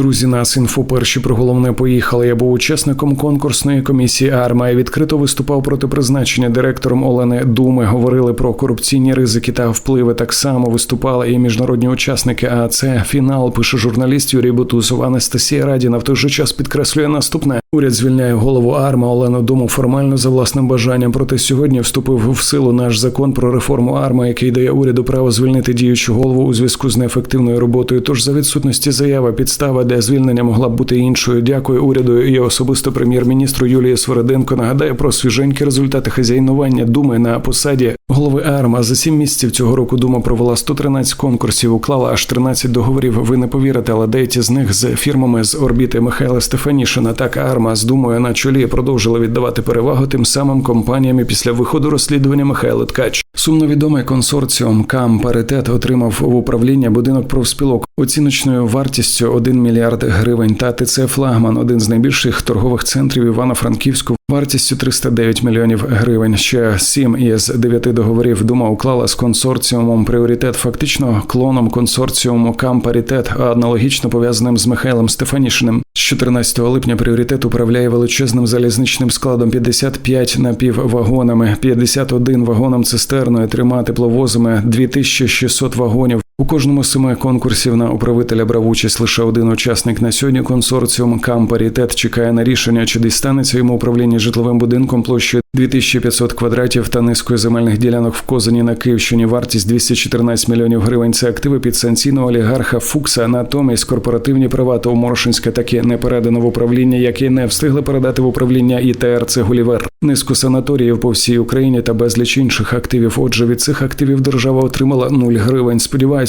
Друзі, нас інфо перші про головне поїхали. Я був учасником конкурсної комісії АРМА і відкрито виступав проти призначення директором Олени Думи. Говорили про корупційні ризики та впливи. Так само виступали і міжнародні учасники. А це фінал пише журналіст Юрій Бутусов. Анастасія Радіна в той же час підкреслює наступне: уряд звільняє голову АРМА Олену Думу формально за власним бажанням. Проте сьогодні вступив в силу наш закон про реформу АРМА, який дає уряду право звільнити діючу голову у зв'язку з неефективною роботою. Тож за відсутності заяви підстава де звільнення могла б бути іншою. Дякую уряду і особисто прем'єр-міністру Юлії Свериденко. Нагадаю про свіженькі результати хазяйнування думи на посаді голови АРМА. За сім місяців цього року дума провела 113 конкурсів, уклала аж 13 договорів. Ви не повірите, але деякі з них з фірмами з орбіти Михайла Стефанішина. Так АРМА з думою на чолі продовжила віддавати перевагу тим самим компаніям після виходу розслідування Михайла Ткач. Сумновідомий консорціум КАМ Паритет отримав в управління будинок профспілок оціночною вартістю 1 мільярд гривень. Та ТЦ Флагман один з найбільших торгових центрів Івано-Франківську. Вартістю 309 мільйонів гривень. Ще сім із дев'яти договорів дума уклала з консорціумом пріоритет, фактично клоном консорціуму КАМ Паритет, аналогічно пов'язаним з Михайлом Стефанішиним. З 14 липня пріоритет управляє величезним залізничним складом 55 напіввагонами, 51 вагоном цистерною, трьома тепловозами, 2600 вагонів. У кожному з семи конкурсів на управителя брав участь лише один учасник. На сьогодні консорціум «Кам Парітет» чекає на рішення, чи дістанеться йому управління житловим будинком площею 2500 квадратів та низкою земельних ділянок в Козані на Київщині. Вартість 214 мільйонів гривень. Це активи підсанкційного олігарха Фукса. Натомість корпоративні права та Моршинська таки не передано в управління, як і не встигли передати в управління ІТР. Це Гулівер. Низку санаторіїв по всій Україні та безліч інших активів. Отже, від цих активів держава отримала 0 гривень.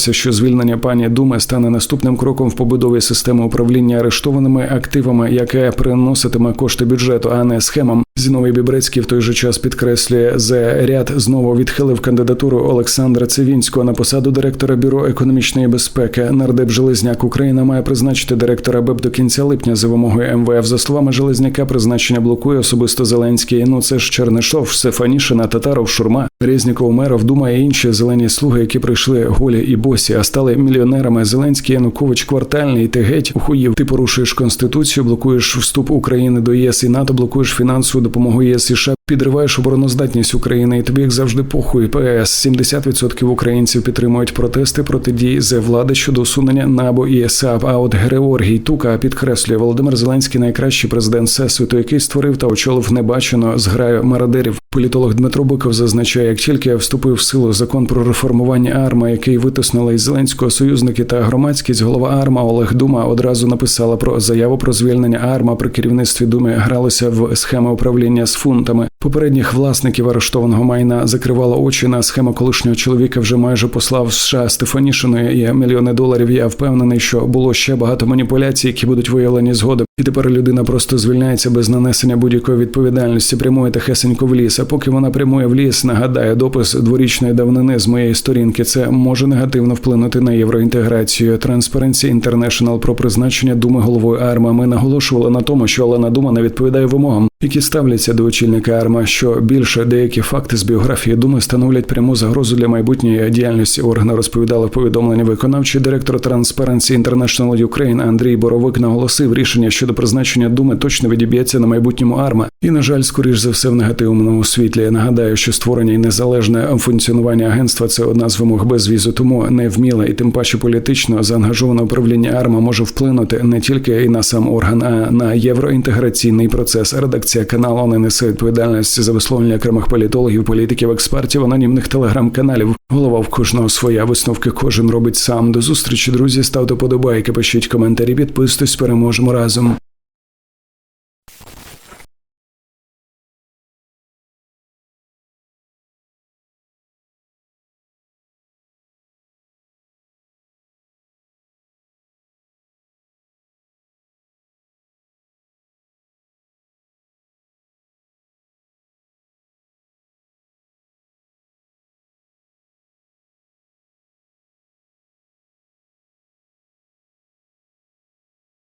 Сподіваюся, що звільнення пані Думи стане наступним кроком в побудові системи управління арештованими активами, яке приноситиме кошти бюджету, а не схемам. Зіновий Бібрецький в той же час підкреслює за ряд знову відхилив кандидатуру Олександра Цивінського на посаду директора бюро економічної безпеки. Нардеп Железняк Україна має призначити директора БЕП до кінця липня за вимогою МВФ. За словами Железняка, призначення блокує особисто Зеленський. Ну це ж Чернишов, Стефанішина, Татаров, Шурма, Резніков, Меров, Дума і інші зелені слуги, які прийшли голі і босі, а стали мільйонерами. Зеленський Янукович квартальний. Ти геть ухуїв. Ти порушуєш конституцію, блокуєш вступ України до ЄС і НАТО, блокуєш фінансову допомогу ЄС США, підриваєш обороноздатність України, і тобі як завжди похуй. ПС 70% українців підтримують протести проти дій з влади щодо усунення НАБУ і САП. А от Георгій Тука підкреслює Володимир Зеленський найкращий президент всесвіту, який створив та очолив небачено зграю мародерів. Політолог Дмитро Биков зазначає, як тільки вступив в силу закон про реформування АРМА, який витиснули із Зеленського союзники та громадськість, голова АРМА Олег Дума одразу написала про заяву про звільнення АРМА при керівництві Думи гралися в схеми управління з фунтами. Попередніх власників арештованого майна закривала очі на схему колишнього чоловіка. Вже майже послав США Стефанішиною і мільйони доларів. Я впевнений, що було ще багато маніпуляцій, які будуть виявлені згодом. І тепер людина просто звільняється без нанесення будь-якої відповідальності, прямує тихесенько в ліс. А поки вона прямує в ліс, нагадаю, допис дворічної давнини з моєї сторінки. Це може негативно вплинути на євроінтеграцію. Transparency International про призначення думи головою АРМА. Ми наголошували на тому, що Олена Дума не відповідає вимогам, які ставляться до очільника АРМА. Що більше деякі факти з біографії думи становлять пряму загрозу для майбутньої діяльності органу. Розповідали в повідомленні виконавчий директор Transparency International Ukraine Андрій Боровик наголосив рішення щодо призначення думи точно відіб'ється на майбутньому АРМА. І на жаль, скоріш за все в негативному світлі. Я нагадаю, що створення і незалежне функціонування агентства це одна з вимог безвізу, тому невміле і тим паче політично заангажоване управління АРМА може вплинути не тільки і на сам орган, а на євроінтеграційний процес. Редакція каналу не несе відповідальності за висловлення окремих політологів, політиків, експертів, анонімних телеграм-каналів. Голова в кожного своя висновки кожен робить сам. До зустрічі, друзі. Ставте подобайки, пишіть коментарі, підписуйтесь, переможемо разом.